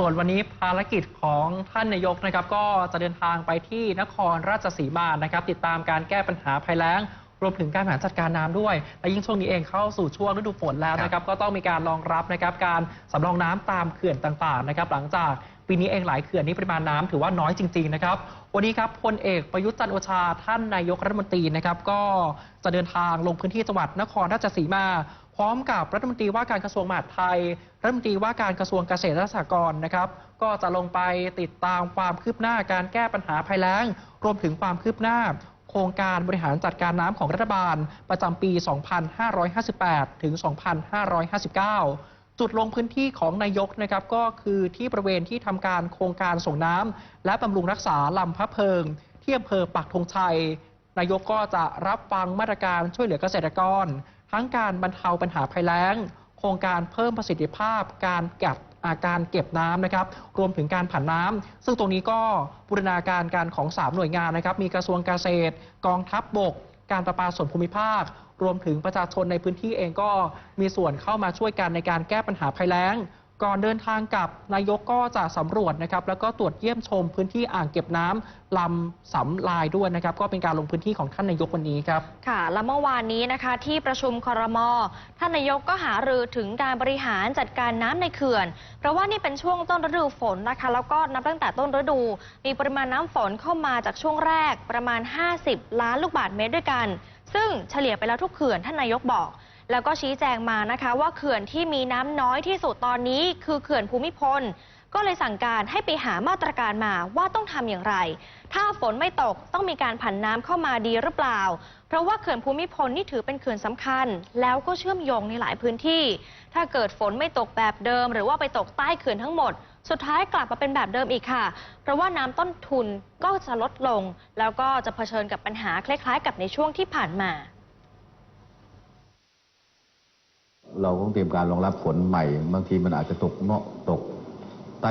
ส่วนวันนี้ภารกิจของท่านนายกนะครับก็จะเดินทางไปที่นครราชสีมานะครับ ติดตามการแก้ปัญหาภัยแล้ง รวมถึงการบริหารจัดการน้ำด้วย และยิ่งช่วงนี้เองเข้าสู่ช่วงฤดูฝนแล้วนะครับ ก็ต้องมีการรองรับนะครับการสำรองน้ำตามเขื่อนต่างๆนะครับ หลังจากปีนี้เองหลายเขื่อนนี้ปริมาณน้ำถือว่าน้อยจริง ๆ นะครับ วันนี้ครับพลเอกประยุทธ์จันทร์โอชาท่านนายกรัฐมนตรีนะครับ ก็จะเดินทางลงพื้นที่จังหวัดนครราชสีมา พร้อมกับรัฐมนตรีว่าการกระทรวงมหาดไทย รัฐมนตรีว่าการกระทรวงเกษตรและสหกรณ์นะครับ ก็จะลงไปติดตามความคืบหน้าการแก้ปัญหาภัยแล้ง รวมถึงความคืบหน้า โครงการบริหารจัดการน้ำของรัฐบาล ประจำปี 2558 ถึง 2559จุดลงพื้นที่ของนายกนะครับก็คือที่บริเวณที่ทำการโครงการส่งน้ำและบำรุงรักษาลำพระเพิง ที่อำเภอปักธงชัย นายกก็จะรับฟังมาตรการช่วยเหลือเกษตรกร ทั้งการบรรเทาปัญหาภัยแล้ง โครงการเพิ่มประสิทธิภาพ การกัดอาการเก็บน้ำนะครับ รวมถึงการผ่านน้ำซึ่งตรงนี้ก็บูรณาการการของ 3 หน่วยงานนะครับ มีกระทรวงเกษตร กองทัพบบก การประปาส่วนภูมิภาค รวมถึงประชาชนในพื้นที่เองก็มีส่วนเข้ามาช่วยกันในการแก้ปัญหาภัยแล้ง ก่อนเดินทางกลับนายกก็จะสำรวจนะครับ แล้วก็ตรวจเยี่ยมชมพื้นที่อ่างเก็บน้ำลำสำลายด้วยนะครับ ก็เป็นการลงพื้นที่ของท่านนายกวันนี้ครับ ค่ะ และเมื่อวานนี้นะคะ ที่ประชุมครม ท่านนายกก็หารือถึงการบริหารจัดการน้ำในเขื่อน เพราะว่านี่เป็นช่วงต้นฤดูฝนนะคะ แล้วก็นับตั้งแต่ต้นฤดู มีปริมาณน้ำฝนเข้ามาจากช่วงแรกประมาณ 50 ล้านลูกบาศก์เมตรด้วยกัน ซึ่งเฉลี่ยไปแล้วทุกเขื่อนท่านนายกบอก แล้วก็ชี้แจงมานะคะ ว่าเขื่อนที่มีน้ำน้อยที่สุดตอนนี้ คือเขื่อนภูมิพล ก็เลยสั่งการให้ไปหามาตรการมาว่าต้องทำอย่างไร ถ้าฝนไม่ตกต้องมีการผันน้ำเข้ามาดีหรือเปล่า เพราะว่าเขื่อนภูมิพลนี่ถือเป็นเขื่อนสำคัญ แล้วก็เชื่อมโยงในหลายพื้นที่ ถ้าเกิดฝนไม่ตกแบบเดิม หรือว่าไปตกใต้เขื่อนทั้งหมด สุดท้ายกลับมาเป็นแบบเดิมอีกค่ะ เพราะว่าน้ำต้นทุนก็จะลดลง แล้วก็จะเผชิญกับปัญหาคล้ายๆ กับในช่วงที่ผ่านมา เราต้องเตรียมการรองรับฝนใหม่บางทีมันอาจจะตกเนาะตกใต้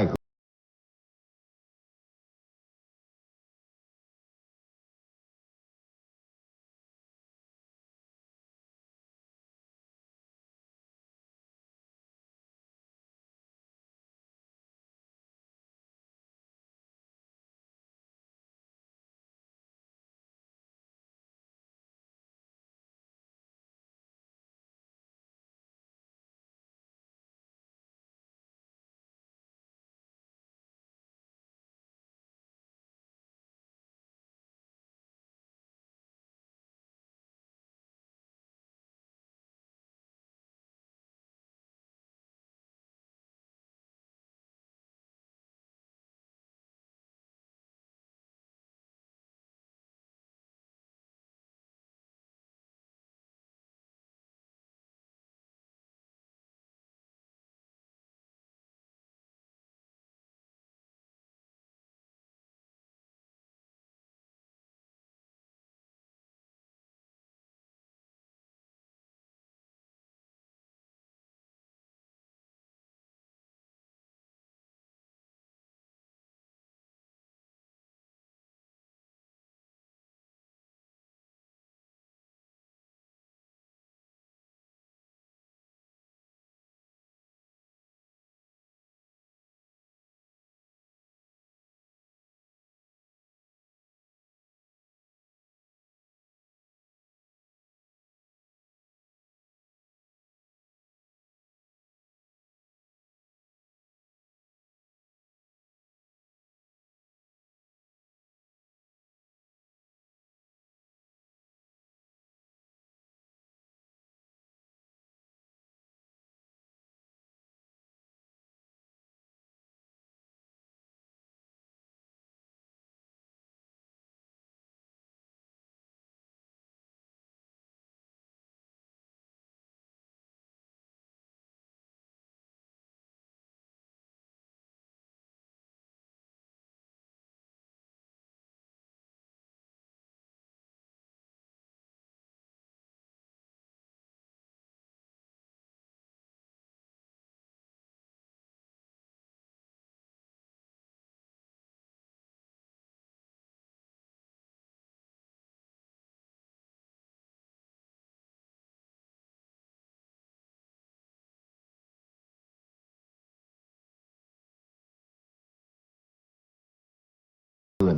ขื่อน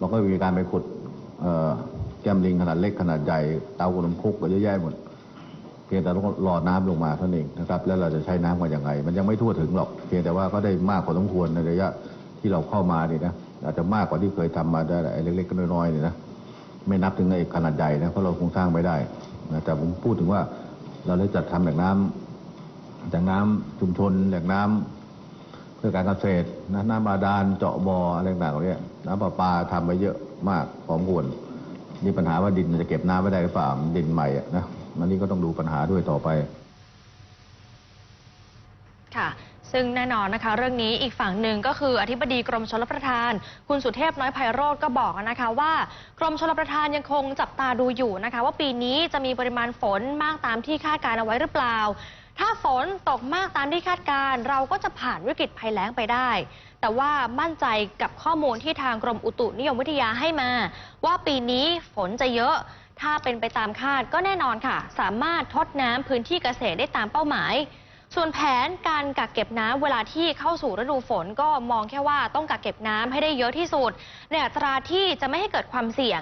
มันก็มีการไปขุดแก้มลิงขนาดเล็กขนาดใหญ่เตาขนมคุกก็เยอะแยะหมด เพียงแต่ต้องรอน้ำลงมาเท่านั้นเองนะครับแล้วเราจะใช้น้ำกันยังไงมันยังไม่ทั่วถึงหรอกเพียงแต่ว่าก็ได้มากพอสมควรในระยะที่เราเข้ามานี่นะอาจจะมากกว่าที่เคยทำมาได้ไอ้เล็กๆก็น้อยๆนี่นะไม่นับถึงไอ้ขนาดใหญ่นะเพราะเราคงสร้างไม่ได้นะแต่ผมพูดถึงว่าเราได้จัดทำแหล่งน้ำแหล่งน้ำชุมชนแหล่งน้ำเพื่อการเกษตรนะน้ำบาดาลเจาะบ่ออะไรต่างๆเหล่านี้ น้ำประปาทำไปเยอะมากพอสมควรนี่ปัญหาว่าดินมันจะเก็บน้ำไม่ได้หรือเปล่าดินใหม่อะนะมันนี่ก็ต้องดูปัญหาด้วยต่อไป ค่ะซึ่งแน่นอนนะคะเรื่องนี้อีกฝั่งหนึ่งก็คืออธิบดีกรมชลประทาน คุณสุเทพน้อยไพโรธก็บอกนะคะว่า กรมชลประทานยังคงจับตาดูอยู่นะคะ ว่าปีนี้จะมีปริมาณฝนมากตามที่คาดการเอาไว้หรือเปล่า ถ้าฝนตกมากตามที่คาดการ เราก็จะผ่านวิกฤตภัยแล้งไปได้ แต่ว่ามั่นใจกับข้อมูลที่ทางกรมอุตุนิยมวิทยาให้มา ว่าปีนี้ฝนจะเยอะ ถ้าเป็นไปตามคาดก็แน่นอนค่ะ สามารถทดน้ำพื้นที่เกษตรได้ตามเป้าหมาย ส่วนแผนการกักเก็บน้ำเวลาที่เข้าสู่ฤดูฝนก็มองแค่ว่าต้องกักเก็บน้ำให้ได้เยอะที่สุดในอัตราที่จะไม่ให้เกิดความเสี่ยง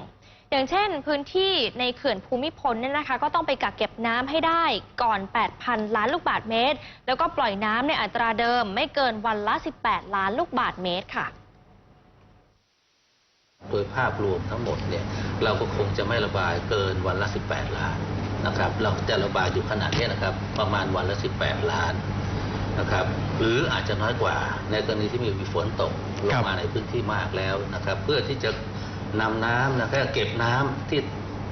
อย่างเช่นพื้นที่ในเขื่อนภูมิพลเนี่ยนะคะ ก็ต้องไปกักเก็บน้ำให้ได้ก่อน 8,000 ล้านลูกบาศก์เมตร แล้วก็ปล่อยน้ำในอัตราเดิมไม่เกินวันละ 18 ล้านลูกบาศก์เมตรค่ะ โดยภาพรวมทั้งหมดเนี่ยเราก็คงจะไม่ระบายเกินวันละ 18 ล้านนะครับ เราจะระบายอยู่ขนาดนี้นะครับ ประมาณวันละ 18 ล้านนะครับ หรืออาจจะน้อยกว่าในกรณีที่มีฝนตกลงมาในพื้นที่มากแล้วนะครับ เพื่อที่จะ นำน้ำนะครับเก็บน้ำที่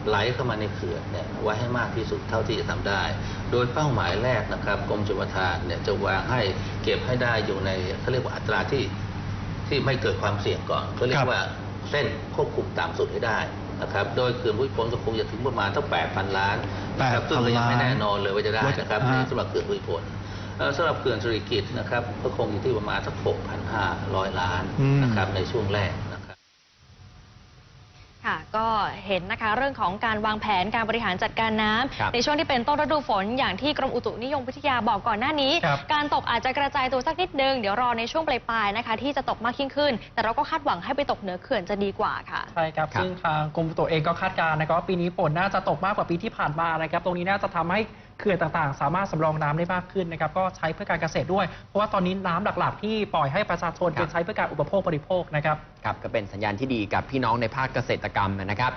ไหลเข้ามาในเขื่อนเนี่ยไว้ให้มากที่สุดเท่าที่จะทำได้ โดยเป้าหมายแรกนะครับกรมชลประทานเนี่ยจะวางให้เก็บให้ได้อยู่ในเขาเรียกว่าอัตราที่ที่ไม่เกิดความเสี่ยงก่อนก็เรียครักบว่าเส้นควบคุมต่ำสุดให้ได้นะครับโดยเขื่อนภูมิพลก็คงจะถึงประมาณตั้ง8,000 ล้านนะครับ8,000ซึ่งก็ยังไม่แน่นอนเลยว่าจะได้ว่าจะนะครับอ่าสำหรับเขื่อนภูมิพลเอ่อสำหรับเขื่อนสิริกิตนะครับก็คงอยู่ที่ประมาณสัก6,500 ล้านนะครับในช่วงแรกนะ ครับค่ะก็เห็นนะคะเรื่องของการวางแผนการบริหารจัดการน้ำครับในช่วงที่เป็นต้นฤดูฝนอย่างที่กรมอุตุนิยมวิทยาบอกก่อนหน้านี้ครับการตกอาจจะกระจายตัวสักนิดนึง เดี๋ยวรอในช่วงปลายๆนะคะ ที่จะตกมากยิ่งขึ้น แต่เราก็คาดหวังให้ไปตกเหนือเขื่อนจะดีกว่าค่ะ ใช่ครับครับ ซึ่งทางกรมอุตุเองก็คาดการณ์นะครับว่าปีนี้ฝนน่าจะตกมากกว่าปีที่ผ่านมานะครับ ตรงนี้น่าจะทำให้เขื่อนต่างๆ สามารถสำรองน้ำได้มากขึ้นนะครับก็ใช้เพื่อการเกษตรด้วย เพราะว่าตอนนี้น้ำหลักๆ ที่ปล่อยให้ประชาชนเป็นใช้เพื่อการอุปโภคบริโภคนะครับครับก็เป็นสัญญาณที่ดีกับพี่น้องในภาคเกษตรกรรมนะครับ